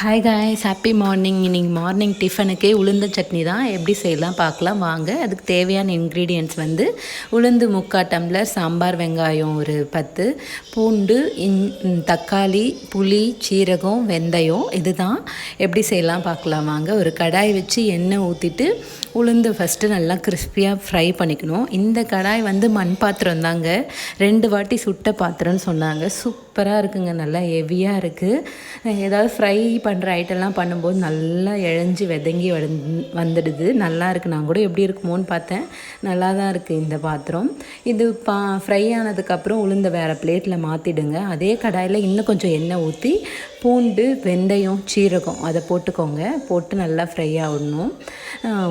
Hi guys happy morning இன்னைக்கு morning டிஃபனுக்கே உளுந்த சட்னி தான். எப்படி செய்யலாம் பார்க்கலாம். வாங்க அதுக்கு தேவையான இன்க்ரீடியன்ட்ஸ் வந்து உளுந்து முக்கா டம்ளர் சாம்பார் வெங்காயம் ஒரு பத்து பூண்டு இன் தக்காளி புளி சீரகம் வெந்தயம் இதுதான். எப்படி செய்யலாம் பார்க்கலாம். வாங்க ஒரு கடாய் வச்சு எண்ணெய் ஊற்றிட்டு உளுந்து ஃபஸ்ட்டு நல்லா கிறிஸ்பியாக ஃப்ரை பண்ணிக்கணும். இந்த கடாய் வந்து மண் பாத்திரம் தாங்க. ரெண்டு வாட்டி சுட்ட பாத்திரம்னு சொன்னாங்க. சூப்பராக இருக்குங்க. நல்லா ஹெவியாக இருக்குது ஏதாவது ஃப்ரை பண்ணுற ஐட்டம்லாம் பண்ணும்போது நல்லா இழஞ்சி விதங்கி வந்துடுது. நல்லா இருக்குது நான் கூட எப்படி இருக்குமோன்னு பார்த்தேன். நல்லா தான் இருக்குது இந்த பாத்திரம். இது பா ஃப்ரை ஆனதுக்கப்புறம் உளுந்த வேறு பிளேட்டில் மாற்றிடுங்க அதே கடாயில் இன்னும் கொஞ்சம் எண்ணெய் ஊற்றி பூண்டு வெந்தயம் சீரகம் அதை போட்டுக்கோங்க. போட்டு நல்லா ஃப்ரை ஆகணும்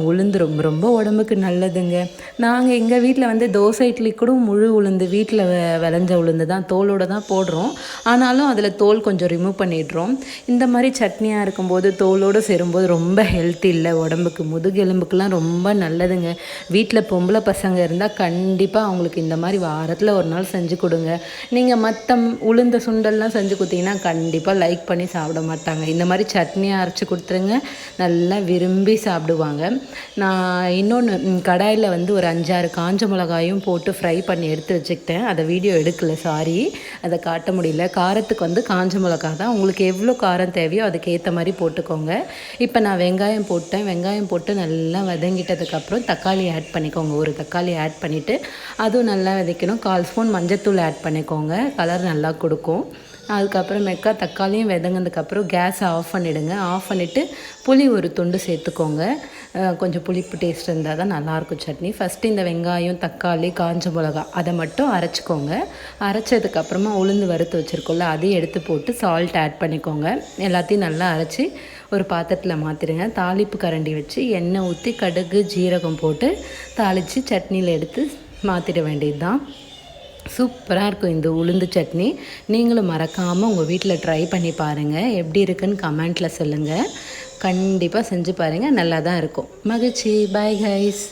உளுந்து ரொம்ப ரொம்ப உடம்புக்கு நல்லதுங்க. நாங்கள் எங்கள் வீட்டில் வந்து தோசை இட்லி கூட முழு உளுந்து வீட்டில் விளைஞ்ச உளுந்து தான் தோலோடு தான் போடுறோம். ஆனாலும் அதில் தோல் கொஞ்சம் ரிமூவ் பண்ணிடுறோம். இந்த மாதிரி சட்னியாக இருக்கும்போது தோலோடு சேரும்போது ரொம்ப ஹெல்த்தி இல்லை உடம்புக்கு. முதுகெலும்புக்கெலாம் ரொம்ப நல்லதுங்க. வீட்டில் பொம்பளை பசங்க இருந்தால் கண்டிப்பாக அவங்களுக்கு இந்த மாதிரி வாரத்தில் ஒரு நாள் செஞ்சு கொடுங்க. நீங்கள் மற்ற உளுந்த சுண்டல்லாம் செஞ்சு கொடுத்தீங்கன்னா கண்டிப்பாக லைக் பண்ணி சாப்பிட மாட்டாங்க. இந்த மாதிரி சட்னியாக அரைச்சி கொடுத்துருங்க. நல்லா விரும்பி சாப்பிடுவாங்க. நான் இன்னொன்று கடாயில் வந்து ஒரு அஞ்சாறு காஞ்ச மிளகாயும் போட்டு ஃப்ரை பண்ணி எடுத்து வச்சுக்கிட்டேன். அதை வீடியோ எடுக்கலை சாரி அதை காட்ட முடியல. காரத்துக்கு வந்து காஞ்ச மிளகா தான். உங்களுக்கு எவ்வளோ காரம் தேவையோ அதுக்கேற்ற மாதிரி போட்டுக்கோங்க. இப்போ நான் வெங்காயம் போட்டேன். வெங்காயம் போட்டு நல்லா வதங்கிட்டதுக்கப்புறம் தக்காளி ஆட் பண்ணிக்கோங்க. ஒரு தக்காளி ஆட் பண்ணிவிட்டு அதுவும் நல்லா விதைக்கணும். கால் ஸ்பூன் மஞ்சத்தூள் ஆட் பண்ணிக்கோங்க. கலர் நல்லா கொடுக்கும். அதுக்கப்புறமேக்கா தக்காளியும் விதங்கினதுக்கப்புறம் கேஸை ஆஃப் பண்ணிவிடுங்க ஆஃப் பண்ணிவிட்டு புளி ஒரு துண்டு சேர்த்துக்கோங்க. கொஞ்சம் புளிப்பு டேஸ்ட் இருந்தால் தான் நல்லாயிருக்கும் சட்னி. ஃபஸ்ட்டு இந்த வெங்காயம் தக்காளி காஞ்ச மிளகா அதை மட்டும் அரைச்சிக்கோங்க. அரைச்சதுக்கப்புறமா உளுந்து வறுத்து வச்சுருக்கோம்ல அதையும் எடுத்து போட்டு சால்ட் ஆட் பண்ணிக்கோங்க. எல்லாத்தையும் நல்லா அரைச்சி ஒரு பாத்திரத்தில் மாற்றிடுங்க தாளிப்பு கரண்டி வச்சு எண்ணெய் ஊற்றி கடுகு ஜீரகம் போட்டு தாளித்து சட்னியில் எடுத்து மாற்றிட வேண்டியது தான் சூப்பராக இருக்கும் இந்த உளுந்து சட்னி. நீங்களும் மறக்காமல் உங்கள் வீட்டில் ட்ரை பண்ணி பாருங்கள் எப்படி இருக்குன்னு கமெண்ட்டில் சொல்லுங்கள் கண்டிப்பாக செஞ்சு பாருங்கள் நல்லா தான் இருக்கும். மகிழ்ச்சி. Bye guys